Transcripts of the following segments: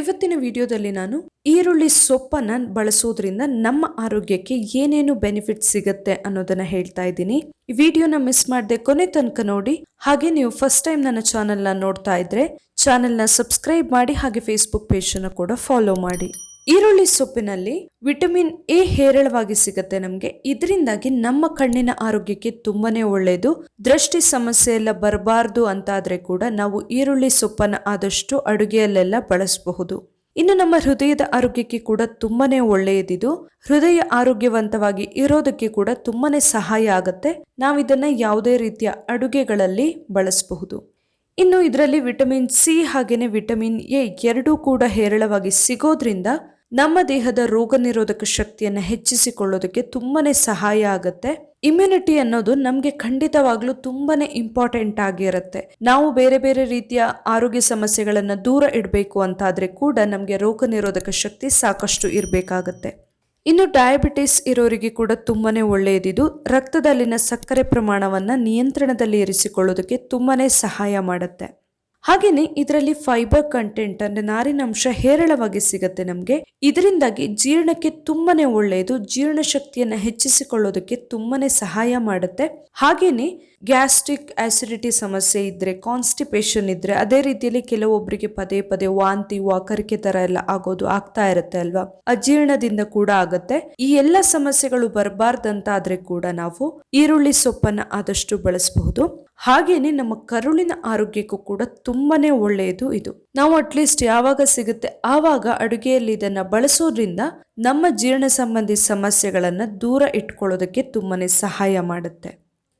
ಇವತ್ತಿನ ವಿಡಿಯೋದಲ್ಲಿ ನಾನು ಈರುಳ್ಳಿ ಸೊಪ್ಪನ್ನು ಬಳಸೋದ್ರಿಂದ ನಮ್ಮ ಆರೋಗ್ಯಕ್ಕೆ ಏನೇನು ಬೆನಿಫಿಟ್ ಸಿಗುತ್ತೆ ಅನ್ನೋದನ್ನ ಹೇಳ್ತಾ ಇದ್ದೀನಿ. ಈ ವಿಡಿಯೋನ ಮಿಸ್ ಮಾಡದೆ ಕೊನೆ ತನಕ ನೋಡಿ. ಹಾಗೆ ನೀವು ಫಸ್ಟ್ ಟೈಮ್ ನನ್ನ ಚಾನೆಲ್ನ ನೋಡ್ತಾ ಇದ್ರೆ ಚಾನೆಲ್ನ ಸಬ್ಸ್ಕ್ರೈಬ್ ಮಾಡಿ ಹಾಗೆ ಫೇಸ್ಬುಕ್ ಪೇಜನ್ನು ಕೂಡ ಫಾಲೋ ಮಾಡಿ. ಈರುಳ್ಳಿ ಸೊಪ್ಪಿನಲ್ಲಿ ವಿಟಮಿನ್ ಎ ಹೇರಳವಾಗಿ ಸಿಗುತ್ತೆ ನಮಗೆ. ಇದರಿಂದಾಗಿ ನಮ್ಮ ಕಣ್ಣಿನ ಆರೋಗ್ಯಕ್ಕೆ ತುಂಬಾನೇ ಒಳ್ಳೆಯದು ದೃಷ್ಟಿ ಸಮಸ್ಯೆ ಎಲ್ಲ ಬರಬಾರ್ದು ಅಂತಾದರೆ ಕೂಡ ನಾವು ಈರುಳ್ಳಿ ಸೊಪ್ಪನ್ನು ಆದಷ್ಟು ಅಡುಗೆಯಲ್ಲೆಲ್ಲ ಬಳಸಬಹುದು. ಇನ್ನು ನಮ್ಮ ಹೃದಯದ ಆರೋಗ್ಯಕ್ಕೆ ಕೂಡ ತುಂಬಾನೇ ಒಳ್ಳೆಯದಿದು. ಹೃದಯ ಆರೋಗ್ಯವಂತವಾಗಿ ಇರೋದಕ್ಕೆ ಕೂಡ ತುಂಬಾನೇ ಸಹಾಯ ಆಗುತ್ತೆ. ನಾವಿದನ್ನ ಯಾವುದೇ ರೀತಿಯ ಅಡುಗೆಗಳಲ್ಲಿ ಬಳಸಬಹುದು. ಇನ್ನು ಇದರಲ್ಲಿ ವಿಟಮಿನ್ ಸಿ ಹಾಗೆಯೇ ವಿಟಮಿನ್ ಎ ಎರಡೂ ಕೂಡ ಹೇರಳವಾಗಿ ಸಿಗೋದ್ರಿಂದ ನಮ್ಮ ದೇಹದ ರೋಗ ನಿರೋಧಕ ಶಕ್ತಿಯನ್ನು ಹೆಚ್ಚಿಸಿಕೊಳ್ಳೋದಕ್ಕೆ ತುಂಬಾ ಸಹಾಯ ಆಗುತ್ತೆ. ಇಮ್ಯುನಿಟಿ ಅನ್ನೋದು ನಮಗೆ ಖಂಡಿತವಾಗ್ಲೂ ತುಂಬಾನೇ ಇಂಪಾರ್ಟೆಂಟ್ ಆಗಿರುತ್ತೆ. ನಾವು ಬೇರೆ ಬೇರೆ ರೀತಿಯ ಆರೋಗ್ಯ ಸಮಸ್ಯೆಗಳನ್ನು ದೂರ ಇಡಬೇಕು ಅಂತಾದರೆ ಕೂಡ ನಮಗೆ ರೋಗ ನಿರೋಧಕ ಶಕ್ತಿ ಸಾಕಷ್ಟು ಇರಬೇಕಾಗತ್ತೆ. ಇನ್ನು ಡಯಾಬಿಟಿಸ್ ಇರೋರಿಗೆ ಕೂಡ ತುಂಬಾನೇ ಒಳ್ಳೆಯದಿದು. ರಕ್ತದಲ್ಲಿನ ಸಕ್ಕರೆ ಪ್ರಮಾಣವನ್ನು ನಿಯಂತ್ರಣದಲ್ಲಿ ಇರಿಸಿಕೊಳ್ಳೋದಕ್ಕೆ ತುಂಬಾನೇ ಸಹಾಯ ಮಾಡುತ್ತೆ. ಹಾಗೇನೆ ಇದರಲ್ಲಿ ಫೈಬರ್ ಕಂಟೆಂಟ್ ಅಂದ್ರೆ ನಾರಿನಂಶ ಹೇರಳವಾಗಿ ಸಿಗುತ್ತೆ ನಮಗೆ. ಇದರಿಂದಾಗಿ ಜೀರ್ಣಕ್ಕೆ ತುಂಬಾನೇ ಒಳ್ಳೆಯದು ಜೀರ್ಣ ಜೀರ್ಣಶಕ್ತಿಯನ್ನ ಹೆಚ್ಚಿಸಿಕೊಳ್ಳೋದಕ್ಕೆ ತುಂಬಾನೇ ಸಹಾಯ ಮಾಡುತ್ತೆ. ಹಾಗೇನೆ ಗ್ಯಾಸ್ಟ್ರಿಕ್ ಆಸಿಡಿಟಿ ಸಮಸ್ಯೆ ಇದ್ದರೆ ಕಾನ್ಸ್ಟಿಪೇಷನ್ ಇದ್ದರೆ ಅದೇ ರೀತಿಯಲ್ಲಿ ಕೆಲವೊಬ್ಬರಿಗೆ ಪದೇ ಪದೇ ವಾಂತಿ, ವಾಕರಿಕೆ ತರ ಎಲ್ಲ ಆಗೋದು ಆಗ್ತಾ ಇರುತ್ತೆ ಅಲ್ವಾ? ಅಜೀರ್ಣದಿಂದ ಕೂಡ ಆಗುತ್ತೆ. ಈ ಎಲ್ಲ ಸಮಸ್ಯೆಗಳು ಬರಬಾರ್ದಂತಾದ್ರೆ ಕೂಡ ನಾವು ಈರುಳ್ಳಿ ಸೊಪ್ಪನ್ನ ಆದಷ್ಟು ಬಳಸಬಹುದು. ಹಾಗೇನೆ ನಮ್ಮ ಕರುಳಿನ ಆರೋಗ್ಯಕ್ಕೂ ಕೂಡ ತುಂಬಾನೇ ಒಳ್ಳೆಯದು ಇದು. ನಾವು ಅಟ್ಲೀಸ್ಟ್ ಯಾವಾಗ ಸಿಗುತ್ತೆ, ಆವಾಗ ಅಡುಗೆಯಲ್ಲಿ ಇದನ್ನ ಬಳಸೋದ್ರಿಂದ ನಮ್ಮ ಜೀರ್ಣ ಸಂಬಂಧಿ ಸಮಸ್ಯೆಗಳನ್ನು ದೂರ ಇಟ್ಕೊಳ್ಳೋದಕ್ಕೆ ತುಂಬಾನೇ ಸಹಾಯ ಮಾಡುತ್ತೆ.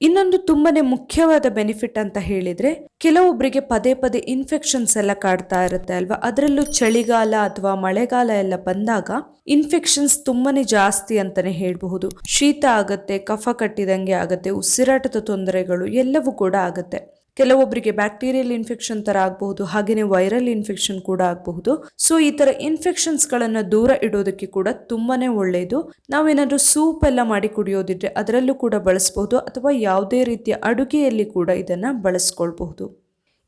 ಇನ್ನೊಂದು ತುಂಬಾನೇ ಮುಖ್ಯವಾದ ಬೆನಿಫಿಟ್ ಅಂತ ಹೇಳಿದ್ರೆ ಕೆಲವೊಬ್ಬರಿಗೆ ಪದೇ ಪದೇ ಇನ್ಫೆಕ್ಷನ್ಸ್ ಎಲ್ಲ ಕಾಡ್ತಾ ಇರುತ್ತೆ ಅಲ್ವಾ? ಅದರಲ್ಲೂ ಚಳಿಗಾಲ ಅಥವಾ ಮಳೆಗಾಲ ಎಲ್ಲ ಬಂದಾಗ ಇನ್ಫೆಕ್ಷನ್ಸ್ ತುಂಬಾನೇ ಜಾಸ್ತಿ ಅಂತಾನೆ ಹೇಳಬಹುದು. ಶೀತ ಆಗತ್ತೆ, ಕಫ ಕಟ್ಟಿದಂಗೆ ಆಗತ್ತೆ, ಉಸಿರಾಟದ ತೊಂದರೆಗಳು ಎಲ್ಲವೂ ಕೂಡ ಆಗತ್ತೆ. ಕೆಲವೊಬ್ಬರಿಗೆ ಬ್ಯಾಕ್ಟೀರಿಯಲ್ ಇನ್ಫೆಕ್ಷನ್ ತರ ಆಗಬಹುದು ಹಾಗೆಯೇ ವೈರಲ್ ಇನ್ಫೆಕ್ಷನ್ ಕೂಡ ಆಗಬಹುದು. ಸೊ ಈ ತರ ಇನ್ಫೆಕ್ಷನ್ಸ್ ಗಳನ್ನ ದೂರ ಇಡೋದಕ್ಕೆ ಕೂಡ ತುಂಬಾನೇ ಒಳ್ಳೆಯದು ನಾವೇನಾದ್ರೂ ಸೂಪ್ ಎಲ್ಲ ಮಾಡಿ ಕುಡಿಯೋದಿದ್ರೆ ಅದರಲ್ಲೂ ಕೂಡ ಬಳಸಬಹುದು, ಅಥವಾ ಯಾವುದೇ ರೀತಿಯ ಅಡುಗೆಯಲ್ಲಿ ಕೂಡ ಇದನ್ನ ಬಳಸ್ಕೊಳ್ಬಹುದು.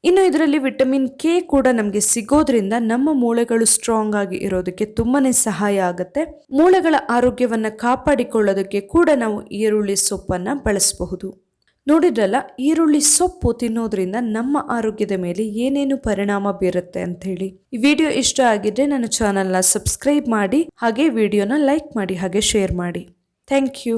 ಇನ್ನು ಇದರಲ್ಲಿ ವಿಟಮಿನ್ ಕೆ ಕೂಡ ನಮಗೆ ಸಿಗೋದ್ರಿಂದ ನಮ್ಮ ಮೂಳೆಗಳು ಸ್ಟ್ರಾಂಗ್ ಆಗಿ ಇರೋದಕ್ಕೆ ತುಂಬಾನೇ ಸಹಾಯ ಆಗುತ್ತೆ. ಮೂಳೆಗಳ ಆರೋಗ್ಯವನ್ನು ಕಾಪಾಡಿಕೊಳ್ಳೋದಕ್ಕೆ ಕೂಡ ನಾವು ಈರುಳ್ಳಿ ಸೊಪ್ಪನ್ನು ಬಳಸಬಹುದು. ನೋಡಿದ್ರಲ್ಲ, ಈರುಳ್ಳಿ ಸೊಪ್ಪು ತಿನ್ನೋದ್ರಿಂದ ನಮ್ಮ ಆರೋಗ್ಯದ ಮೇಲೆ ಏನೇನು ಪರಿಣಾಮ ಬೀರುತ್ತೆ ಅಂತ ಹೇಳಿ ಈ ವಿಡಿಯೋ ಇಷ್ಟ ಆಗಿದ್ರೆ ನನ್ನ ಚಾನಲ್ನ ಸಬ್ಸ್ಕ್ರೈಬ್ ಮಾಡಿ, ಹಾಗೆ ವಿಡಿಯೋನ ಲೈಕ್ ಮಾಡಿ, ಹಾಗೆ ಶೇರ್ ಮಾಡಿ. Thank you